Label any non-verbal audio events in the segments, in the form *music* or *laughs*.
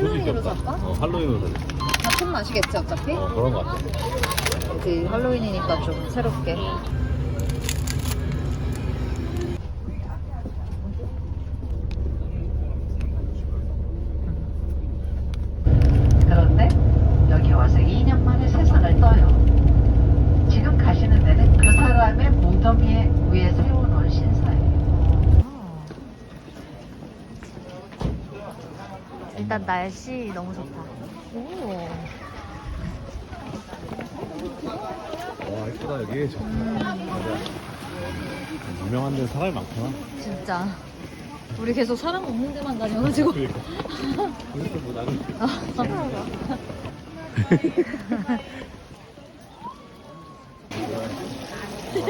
할로윈으로. 살까? 어, 할로윈으로 살까? 같은 맛이겠지 어차피? 어, 그런 것 같아. 그 할로윈이니까 좀 새롭게. 그런데 여기 와서 2년 만에 세상을 떠요. 지금 가시는 데는 그 사람의 무덤 위에 세워놓은 신사예요. 일단 날씨 너무 좋다. 오. 와, 이쁘다, 여기. 좋다. 유명한 데 사람이 많구나. 진짜. 우리 계속 사람 없는 데만 다녀가지고. 그러니까. 그래서 뭐 나는. 어,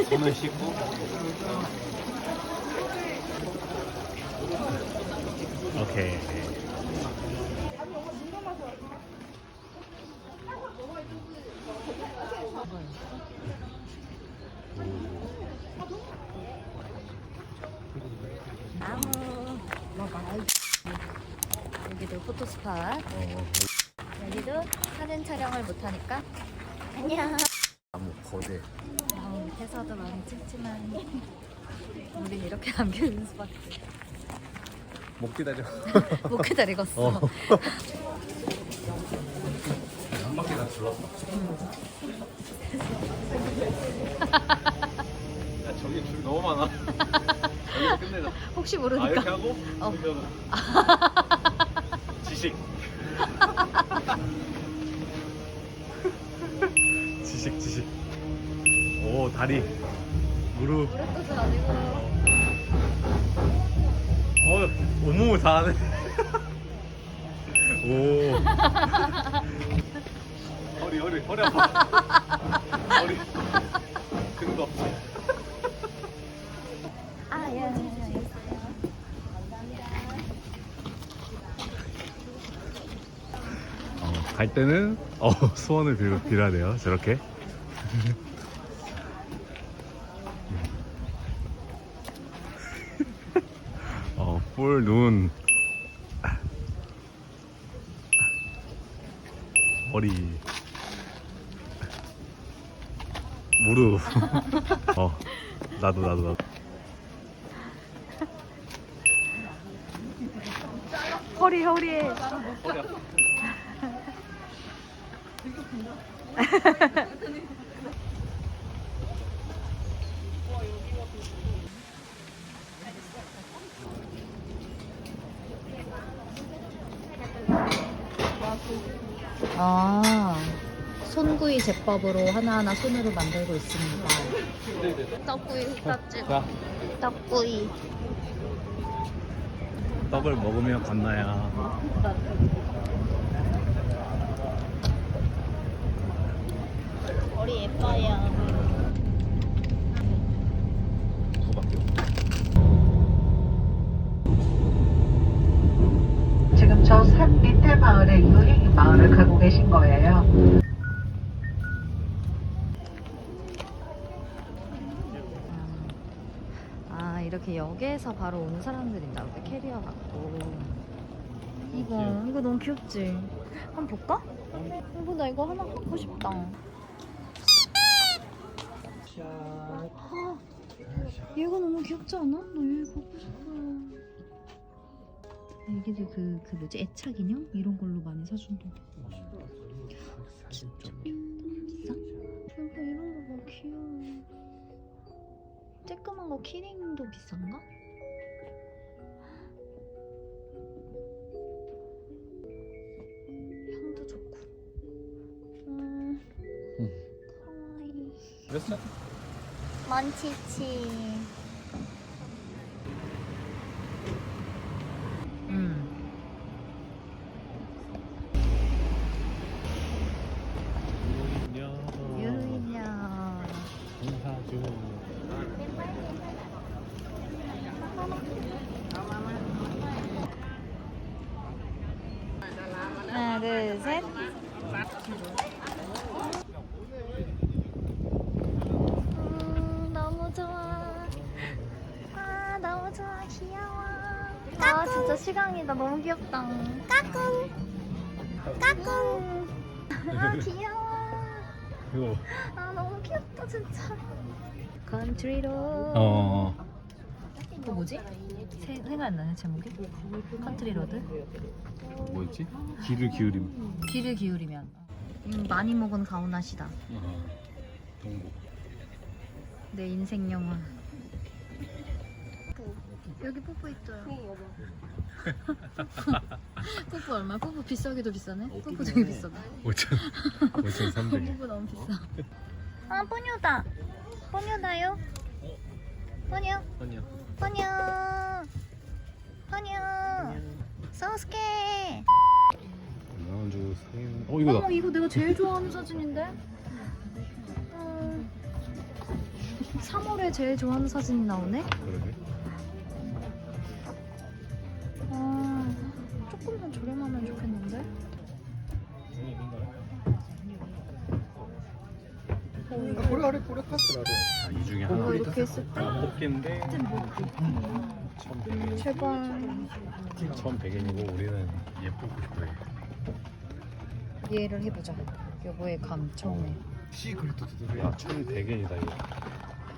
*laughs* 손을 씻고. 오케이. 여기도 포토스팟. 어, 여기도 사진 촬영을 못하니까. 안녕. 나무 거대. 나무 밑에서도 많이 찍지만 우린 이렇게 남겨있는 수밖에 못 기다려. *laughs* 못 기다리겠어 어. *laughs* 한 바퀴 다 둘렀다. 야, 저기 줄 너무 많아. 여기서 끝내자. *laughs* 혹시 아, 모르니까 이렇게 하고? 어. 이렇게 하고. 지식. 지식, 지식. 오, 다리. 무릎. 뜻은 아니고 어, 오무 다 하네. 오. 허리, 허리, 허리 아파. 허리. 근도 없지. 아예 어, 갈 때는 어, 소원을 빌, 빌어야 돼요. 저렇게. 어, 뿔, 눈, 머리, 무릎. *laughs* 어, 나도, 나도, 나도. 허리 허리 *laughs* 아 손구이 제법으로 하나하나 손으로 만들고 있습니다. 떡구이 떡집 자, 떡구이 떡을 먹으면 건나야. 머리 예뻐요. 그거밖에 없어. 지금 저 산 밑에 마을에 유행이 마을을 거예요. 아 이렇게 역에서 바로 오는 사람들인가 보다 캐리어 갖고. 이거 이거 너무 귀엽지? 한번 볼까? 이거 나 이거 하나 갖고 싶다. 아, 얘가 너무 귀엽지 않아? 나얘 갖고 싶어 여기도 그, 그 뭐지 애착 인형? 이런 걸로 많이 사준다 진짜 비싸? 이거 이런 거 봐 귀여워 쬐끄만 거 키링도 비싼가? 향도 좋고 음 카와이 그랬어? 만치치 음 유인형 인사주. 하나 둘셋 음, 너무 좋아 진짜 시강이다. 너무 귀엽다. 까꿍. 까꿍. 아 *laughs* 귀여워. 이거 아 너무 귀엽다 진짜. 컨트리로. 어 그거 뭐지? 세, 생각 안 나네 제목이? 컨트리 로드? 뭐였지? 귀를 기울임 귀를 기울이면 음, 많이 먹은 가오나시다 어, 동복 내 인생 영화 여기 뽀뽀 있어 *laughs* 요 뽀뽀 얼마? 뽀뽀 비싸기도 비싸네? 뽀뽀 되게 비싸다. 5천 5,300원 뽀뽀 너무 비싸. 아 뽀뇨다. 뽀뇨다요? 뽀뇨? 아니야 뽀뇨. 뽀뇨. 소스케. 나주 사인 어 이거다. 어머 이거 내가 제일 좋아하는 사진인데? 어, 3월에 제일 좋아하는 사진이 나오네? 그러게 조금만 저렴하면 좋겠는데? 아, 이 중에 이거 하나. 이렇게 했을 때? 뽑기인데 1,100엔 제발. 1,100엔이고 우리는 예쁘고 싶어해 이해를 해보자. 여보의 감 처음에. 야 1,100엔이다 이거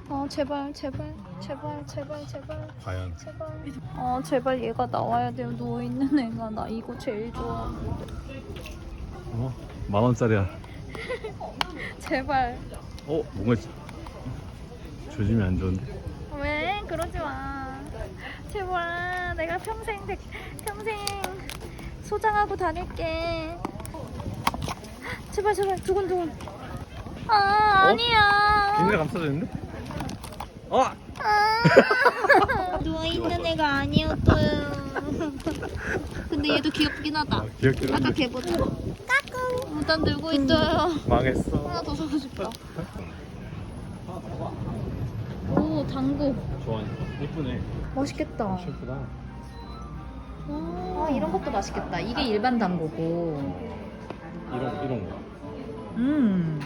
아 제발 제발 제발 제발 제발. 과연. 제발. 아 제발 얘가 나와야 돼요. 누워있는 애가 나 이거 제일 좋아 어? 만 원짜리야. *laughs* 제발. 어? 뭔가 조짐이 안 좋은데? 왜? 그러지 마. 제발. 내가 평생 백- 평생 소장하고 다닐게. 제발 제발. 두근두근 아 어? 아니야. 감싸졌는데? 어! 아, *laughs* 누워있는 애가 아니었어요. *laughs* 근데 얘도 귀엽긴 하다. 아, 귀엽긴 아까 한데. 걔보다. 까꿍. 무단 들고 있어요. 망했어. 하나 더 사고 싶다 오 당구. 좋아하니까 예쁘네. 맛있겠다. 예쁘다. 아 이런 것도 맛있겠다. 이게 일반 당구고. 이런 이런 거. 음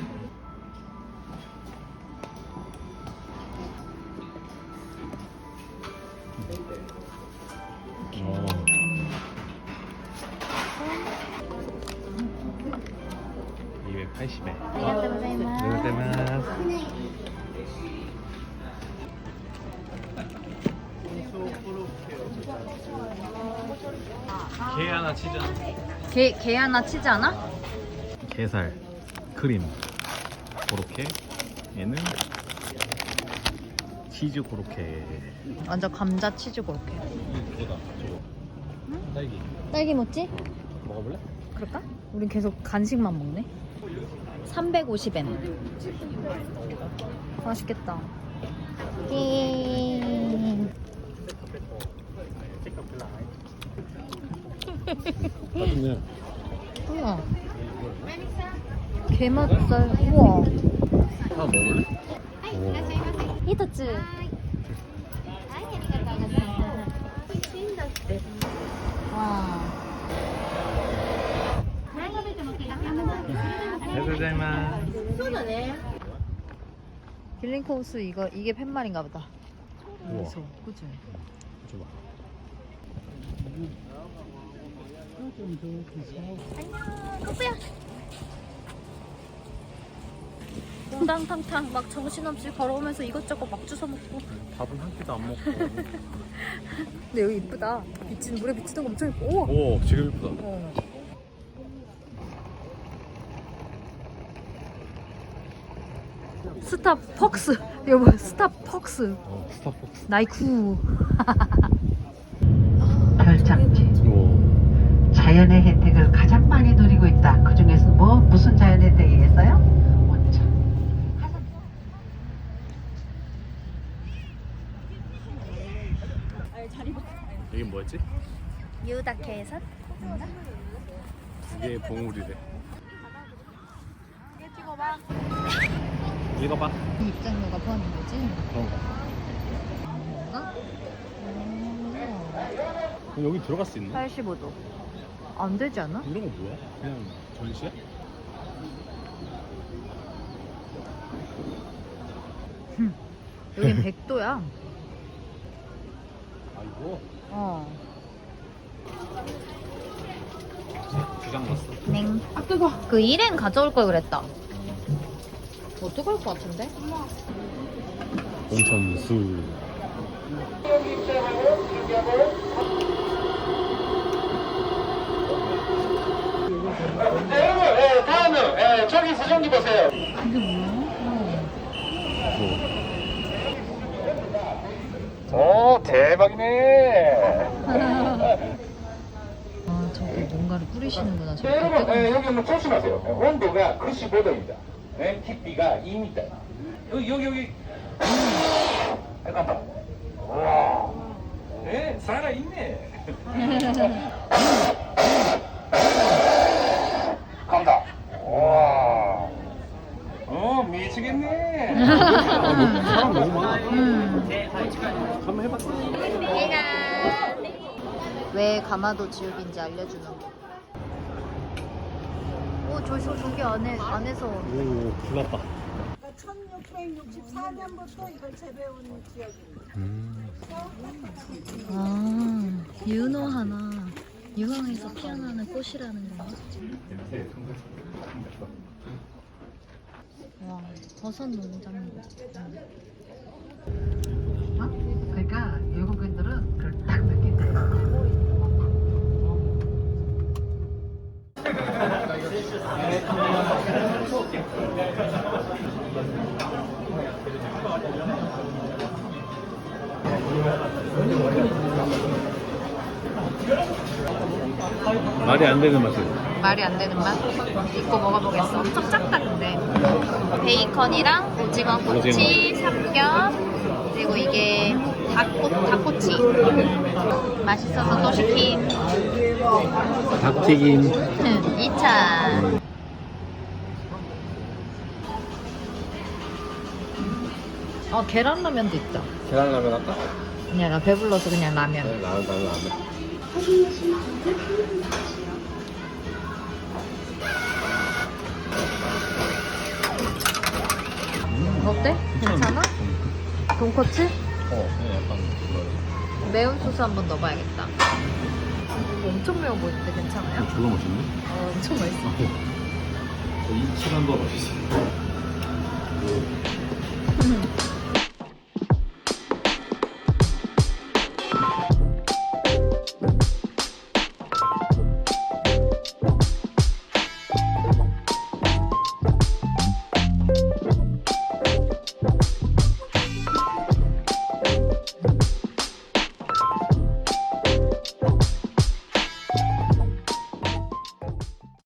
(280엔) 안녕하세요 게 하나 하나 게, 게 하나 치지 않아? 게살 크림 고로케 얘는 치즈 고로케 완전 감자 치즈 그렇게 그거다 저거 딸기 딸기 먹지? 먹어볼래? 그럴까? 우린 계속 간식만 먹네 350엔. 맛있겠다. 띵 맛있네. 우와. 게맛살. 우와. 하나 먹을래? 오. 히터츠 와 해설자이만. 힐링코우스 이거 이게 팻말인가 보다. 우와. 그래서 그치? 줘봐. 안녕 뽀뽀야. 우당탕탕 막 정신없이 걸어오면서 이것저것 막 주워 먹고. 밥은 한 끼도 안 먹고. 근데 여기 이쁘다. 물에 비치는 거 엄청 이뻐. 오! 오 지금 이쁘다. 어. 스타벅스 여보 스타벅스 어 스타벅스 나이쿠 *laughs* 별장지. 오 자연의 혜택을 가장 많이 누리고 있다. 그 중에서 뭐 무슨 자연 혜택이겠어요? 온천. 이게 뭐였지? 유다케에서 이게 봉우리래 *laughs* 읽어봐 이 입장료가 포함인 거지? 그런가? 그럼 여기 들어갈 수 있나? 85도 안 되지 않아? 이런 거 뭐야? 그냥 전시야? 여긴 100도야 아 이거? 어 주장 났어. 냉. 아 뜨거. 그 일행 가져올 걸 그랬다. 뭐 뜨거울 것 같은데? 온천 수. 네, 여러분, 예, 다음은 예, 저기 수정기 보세요. 이게 뭐야? 오, 대박이네. 아 저거 뭔가를 뿌리시는구나. 자, 저거 여러분, 뜨거운 예, 여기 한번 조심하세요. 예, 온도가 95도입니다. 예, 깊이가 2m. 여기, 여기, 여기. 잠깐만. 와. 네, 살아있네. 간다. 와. 어, 미치겠네. 사람 너무 많아. 음. 한번 해봐. 왜 가마도 지옥인지 알려주는 거. 오, 저, 저, 저기 안에, 안에서. 오, 불났다. 1664년부터 이걸 재배운 지역입니다. 음. 아, 윤호 하나. 유황에서 피어나는 꽃이라는 거. 와, 버섯 농장도. 어? 그러니까 외국인들은 그걸 딱 느낀대요. 말이 안 되는 맛이에요. 말이 안 되는 맛? 이거 먹어보겠어. 엄청 작다, 근데. 베이컨이랑 오징어 꼬치, 오징어. 삼겹, 그리고 이게 닭꼬, 닭꼬치. 맛있어서 또 시킴. 닭튀김. 2차. 어, 계란라면도 있다. 계란 라면 할까? 그냥 나 배불러서 그냥 라면. 네, 나는 나는 라면. 어때? 괜찮아? 돈코츠? 어, 네, 약간 그거. 매운 소스 한 번 넣어봐야겠다. 이거 엄청 매워 보이는데 괜찮아요? 졸라 맛있네. 어, 엄청 맛있어. 이 시간도 맛있어.